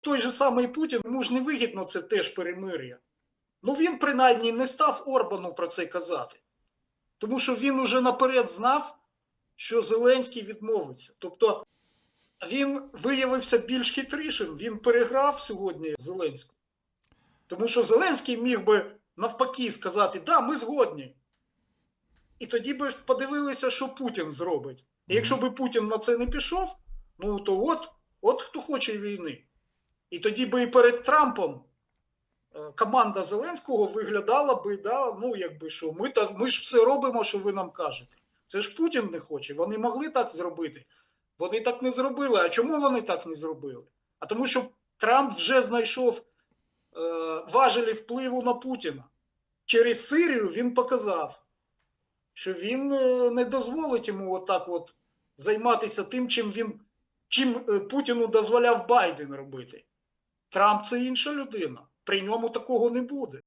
той же самий Путін, йому ж не вигідно це теж перемир'я. Ну він принаймні не став Орбану про це казати. Тому що він уже наперед знав, що Зеленський відмовиться. Тобто він виявився більш хитрішим, він переграв сьогодні Зеленського. Тому що Зеленський міг би навпаки сказати, да, ми згодні. І тоді би подивилися, що Путін зробить. І якщо би Путін на це не пішов, ну то от, от хто хоче війни. І тоді би і перед Трампом е, команда Зеленського виглядала би, да, ну якби що, ми, та, ми ж все робимо, що ви нам кажете. Це ж Путін не хоче. Вони могли так зробити. Вони так не зробили. А чому вони так не зробили? А тому, що Трамп вже знайшов е, важелі впливу на Путіна. Через Сирію він показав, що він е, не дозволить йому отак от займатися тим, чим він чим е, Путіну дозволяв Байден робити. Трамп це інша людина. При ньому такого не буде.